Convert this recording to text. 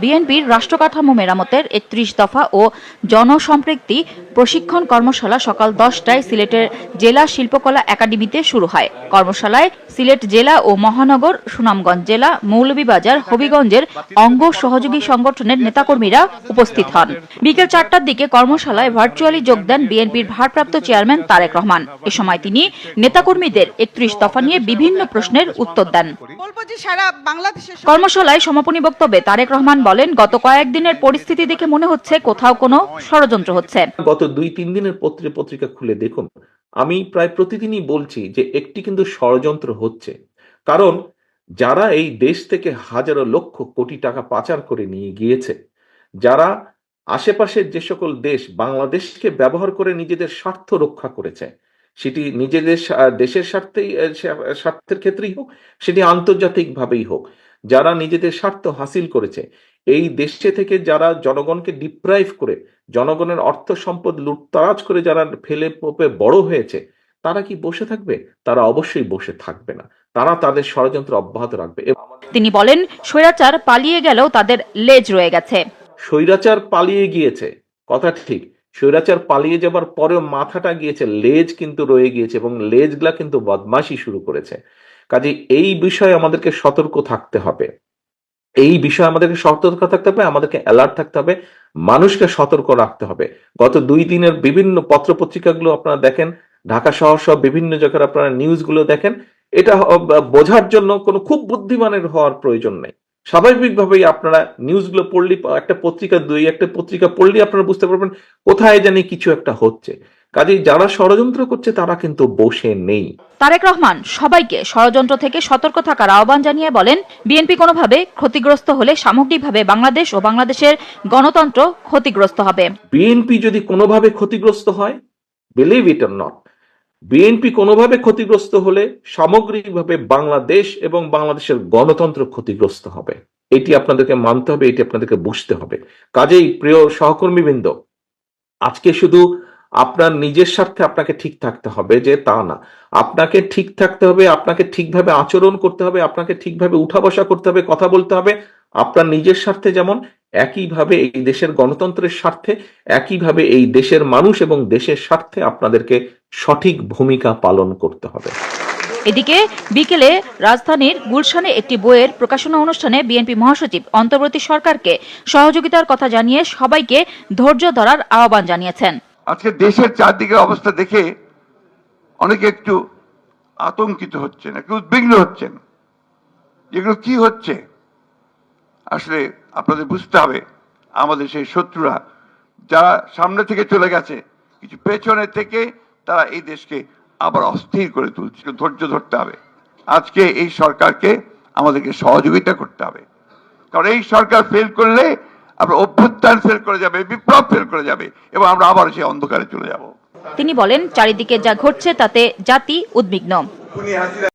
বিএনপির রাষ্ট্রকাঠামো মেরামতের একত্রিশ দফা ও জনসম্পৃক্তি প্রশিক্ষণ কর্মশালা সকাল দশটায় সিলেটের জেলা শিল্পকলা একাডেমিতে শুরু হয়। কর্মশালায় সিলেট জেলা ও মহানগর সুনামগঞ্জ জেলা মৌলভীবাজার হবিগঞ্জের অঙ্গ সহযোগী সংগঠনের নেতাকর্মীরা উপস্থিত হন। বিকেল চারটার দিকে কর্মশালায় ভার্চুয়ালি যোগ দেন বিএনপির ভারপ্রাপ্ত চেয়ারম্যান তারেক রহমান। এ সময় তিনি নেতাকর্মীদের একত্রিশ দফা নিয়ে বিভিন্ন প্রশ্নের উত্তর দেন। কর্মশালায় সমাপনী বক্তব্যে তারেক রহমান বলেন, গত কয়েকদিনের পরিস্থিতি দেখে মনে হচ্ছে কোথাও কোনো ষড়যন্ত্র হচ্ছে। গত দুই তিন দিনের পত্রে পত্রিকা খুলে দেখুন, আমি প্রায় প্রতিদিনই বলছি যে একটি কিন্তু ষড়যন্ত্র হচ্ছে। কারণ যারা এই দেশ থেকে হাজারো লক্ষ কোটি টাকা পাচার করে নিয়ে গিয়েছে, যারা আশেপাশের যে সকল দেশ বাংলাদেশকে ব্যবহার করে নিজেদের স্বার্থ রক্ষা করেছে, সেটি নিজেদের দেশের স্বার্থেই স্বার্থের ক্ষেত্রেই হোক, সেটি আন্তর্জাতিকভাবেই হোক যারা নিজেদের স্বার্থ হাসিল করেছে। এই দেশে থেকে যারা জনগণকে ডিপ্রাইভ করে জনগণের অর্থ সম্পদ লুটতারাজ করে যারা ফেলে পোপে বড় হয়েছে তারা কি বসে থাকবে? তারা অবশ্যই বসে থাকবে না। তারা তাদের ষড়যন্ত্র অব্যাহত রাখবে। তিনি বলেন স্বৈরাচার পালিয়ে গেলেও তাদের লেজ রয়ে গেছে। স্বৈরাচার পালিয়ে গিয়েছে কথা ঠিক। স্বৈরাচার পালিয়ে যাবার পরেও মাথাটা গিয়েছে লেজ কিন্তু রয়ে গিয়েছে এবং লেজগুলা কিন্তু বদমাশি শুরু করেছে। কাজে এই বিষয়ে আমাদেরকে সতর্ক থাকতে হবে। এই বিষয়ে আমাদেরকে সতর্ক থাকতে হবে, আমাদেরকে অ্যালার্ট থাকতে হবে, মানুষকে সতর্ক রাখতে হবে। গত দুই দিনের বিভিন্ন পত্র পত্রিকাগুলো আপনারা দেখেন, ঢাকা শহর সহ বিভিন্ন জায়গার আপনারা নিউজগুলো দেখেন, এটা বোঝার জন্য কোনো খুব বুদ্ধিমানের হওয়ার প্রয়োজন নেই। স্বাভাবিকভাবেই আপনারা নিউজগুলো পড়লে একটা পত্রিকা দুই, একটা পত্রিকা পড়লে আপনারা বুঝতে পারবেন কোথায় জানি কিছু একটা হচ্ছে। কাজেই যারা ষড়যন্ত্র করছে তারা কিন্তু বসে নেই। তারেক রহমান সবাইকে ষড়যন্ত্র থেকে সতর্ক থাকার আহ্বান জানিয়ে বলেন বিএনপি কোনোভাবে ক্ষতিগ্রস্ত হলে সামগ্রিকভাবে বাংলাদেশ ও বাংলাদেশের গণতন্ত্র ক্ষতিগ্রস্ত হবে। বিএনপি যদি কোনোভাবে ক্ষতিগ্রস্ত হয় believe it or not BNP কোনোভাবে ক্ষতিগ্রস্ত হলে সামগ্রিকভাবে বাংলাদেশ এবং বাংলাদেশের গণতন্ত্র ক্ষতিগ্রস্ত হবে। এটি আপনাদেরকে মানতে হবে এটি আপনাদেরকে বুঝতে হবে। কাজেই প্রিয় সহকর্মীবৃন্দ আজকে শুধু আপনার নিজের স্বার্থে আপনাকে ঠিক থাকতে হবে যে তা না। আপনাকে ঠিক থাকতে হবে, আপনাকে ঠিকভাবে আচরণ করতে হবে, আপনাকে ঠিকভাবে উঠা বসা করতে হবে, কথা বলতে হবে। আপনার নিজের স্বার্থে যেমন একইভাবে এই দেশের গণতন্ত্রের স্বার্থে, একইভাবে এই দেশের মানুষ এবং দেশের স্বার্থে আপনাদেরকে সঠিক ভূমিকা পালন করতে হবে। এদিকে বিকেলে রাজধানীর গুলশানে একটি বইয়ের প্রকাশনা অনুষ্ঠানে বিএনপি মহাসচিব অন্তর্বর্তী সরকারকে সহযোগিতার কথা জানিয়ে সবাইকে ধৈর্য ধরার আহ্বান জানিয়েছেন। আজকে দেশের চারদিকের অবস্থা দেখে অনেকে একটু আতঙ্কিত হচ্ছেন, একটু উদ্বিগ্ন হচ্ছেন। যেগুলো কি হচ্ছে? আসলে আপনাদের বুঝতে হবে, আমাদের সেই শত্রুরা যারা সামনে থেকে চলে গেছে, কিছু পেছনে থেকে তারা এই দেশকে আবার অস্থির করে তুলছে। ধৈর্য ধরতে হবে। আজকে এই সরকারকে আমাদেরকে সহযোগিতা করতে হবে। কারণ এই সরকার ফেল করলে আমরা অভ্যুত্থান ফেল করে যাবে, বিপ্লব ফেল করে যাবে, এবং আমরা আবার সেই অন্ধকারে চলে যাব। তিনি বলেন, চারিদিকে যা ঘটছে তাতে জাতি উদ্বিগ্ন।